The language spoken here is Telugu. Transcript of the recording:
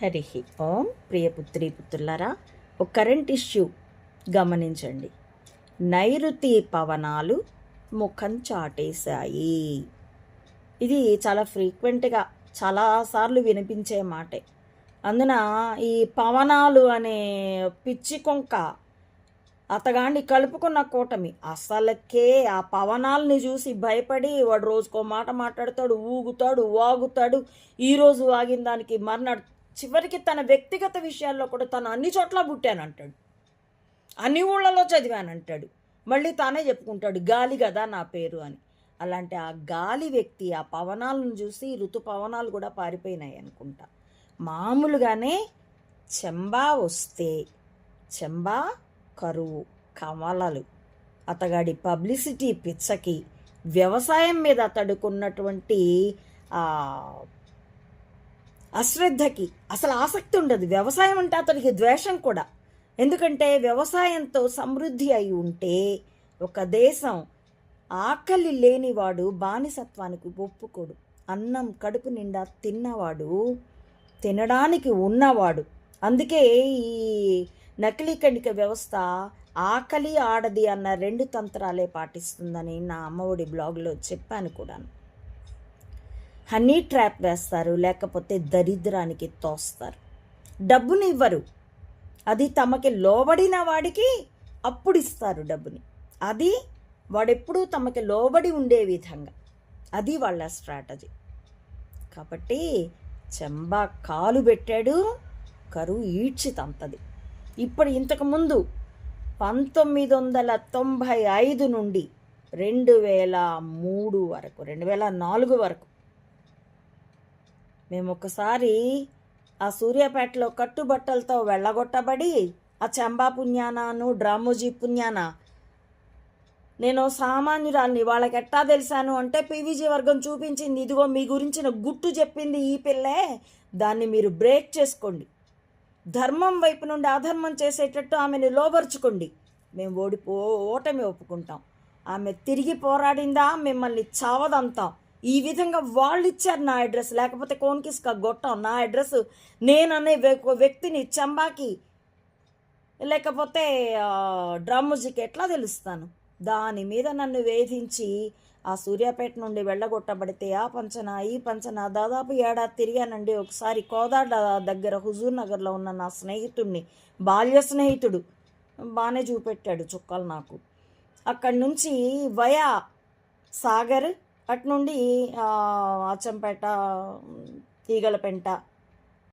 హరి ఓం ప్రియపుత్రి పుత్రులారా ఒక కరెంట్ ఇష్యూ గమనించండి. నైరుతి పవనాలు ముఖం చాటేశాయి. ఇది చాలా ఫ్రీక్వెంట్గా చాలాసార్లు వినిపించే మాటే. అందున ఈ పవనాలు అనే పిచ్చి కొంక అతగాండి కలుపుకున్న కూటమి అసలకే ఆ పవనాల్ని చూసి భయపడి వాడు రోజుకో మాట మాట్లాడతాడు ఊగుతాడు వాగుతాడు ఈరోజు వాగిన దానికి మర్నాడు చివరికి తన వ్యక్తిగత విషయాల్లో కూడా తను అన్ని చోట్ల పుట్టానంటాడు అన్ని ఊళ్ళలో చదివానంటాడు మళ్ళీ తానే చెప్పుకుంటాడు గాలి కదా నా పేరు అని. అలాంటి ఆ గాలి వ్యక్తి ఆ పవనాలను చూసి ఋతుపవనాలు కూడా పారిపోయినాయి అనుకుంటా. మామూలుగానే చెంబా వస్తే చెంబా కరువు కమలలు అతగాడి పబ్లిసిటీ పిచ్చకి వ్యవసాయం మీద అతడుకున్నటువంటి అశ్రద్ధకి. అసలు ఆసక్తి ఉండదు. వ్యవసాయం అంటే అతనికి ద్వేషం కూడా. ఎందుకంటే వ్యవసాయంతో సమృద్ధి అయి ఉంటే ఒక దేశం ఆకలి లేనివాడు బానిసత్వానికి ఒప్పుకోడు. అన్నం కడుపు నిండా తిన్నవాడు తినడానికి ఉన్నవాడు. అందుకే ఈ నకిలీ కణిక వ్యవస్థ ఆకలి ఆడది అన్న రెండు తంత్రాలే పాటిస్తుందని నా అమ్మఒడి బ్లాగ్లో చెప్పాను కూడాను. హనీ ట్రాప్ వేస్తారు లేకపోతే దరిద్రానికి తోస్తారు. డబ్బుని ఇవ్వరు అది తమకి లోబడిన వాడికి అప్పుడు ఇస్తారు డబ్బుని. అది వాడెప్పుడూ తమకి లోబడి ఉండే విధంగా. అది వాళ్ళ స్ట్రాటజీ. కాబట్టి చెంబా కాలు పెట్టాడు కరువు ఈడ్చి తంతది ఇప్పుడు ఇంతకుముందు పంతొమ్మిది వందల తొంభై ఐదు నుండి రెండు వేల మూడు వరకు రెండు వేల నాలుగు వరకు మేము ఒకసారి ఆ సూర్యాపేటలో కట్టుబట్టలతో వెళ్ళగొట్టబడి ఆ చంబా పుణ్యానాను డ్రామోజీ పుణ్యాన నేను సామాన్యురాల్ని వాళ్ళకి ఎట్టా తెలిసాను అంటే పీవీజీ వర్గం చూపించింది. ఇదిగో మీ గురించిన గుట్టు చెప్పింది ఈ పిల్లే. దాన్ని మీరు బ్రేక్ చేసుకోండి. ధర్మం వైపు నుండి అధర్మం చేసేటట్టు ఆమెను లోబరుచుకోండి. మేము ఓడిపో ఓటమి ఒప్పుకుంటాం. ఆమె తిరిగి పోరాడిందా? మిమ్మల్ని చావదంతాం. ఈ విధంగా వాళ్ళు ఇచ్చారు నా అడ్రస్. లేకపోతే కోన్కిస్కా గొట్టం నా అడ్రస్. నేననే వ్యక్తిని చంబాకి లేకపోతే ఆ, డ్రమ్ముజికి ఎట్లా తెలుస్తాను? దాని మీద నన్ను వేధించి ఆ సూర్యాపేట నుండి వెళ్ళగొట్టబడితే ఆ పంచన ఈ పంచన దాదాపు ఏడాది తిరిగానండి. ఒకసారి కోదాడ దగ్గర హుజూర్ నగర్లో ఉన్న నా స్నేహితుడిని బాల్య స్నేహితుడు బాగానే చూపెట్టాడు చుక్కలు నాకు. అక్కడి నుంచి వయా సాగర్ అటు నుండి అచ్చంపేట ఈగలపెంట